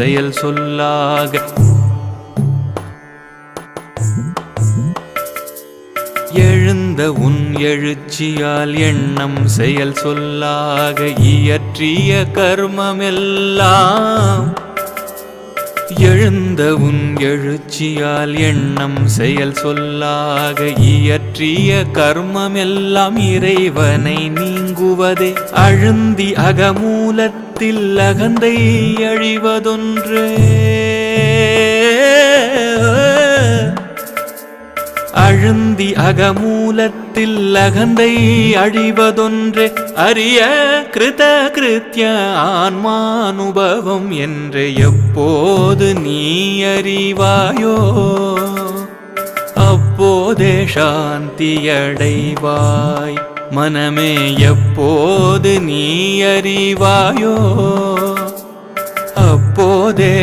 செயல் சொல்லாக. எழுந்த உன் எழுச்சியால் எண்ணம் செயல் சொல்லாக இயற்றிய கர்மமெல்லாம். எழுந்த உன் எழுச்சியால் எண்ணம் செயல் சொல்லாக இயற்றிய கர்மமெல்லாம் இறைவனை நீங்குவதே அழுந்தி அகமூலத்தை அகத்தில் அகந்தை அழிவதொன்றே. அழுந்தி அகமூலத்தில் அகந்தை அழிவதொன்று. அரிய கிருத கிருத்திய ஆன்மானுபவம் என்று எப்போது நீ அறிவாயோ? அப்போதே சாந்தியடைவாய் மனமே எப்போது நீ அறிவாயோ அப்போதே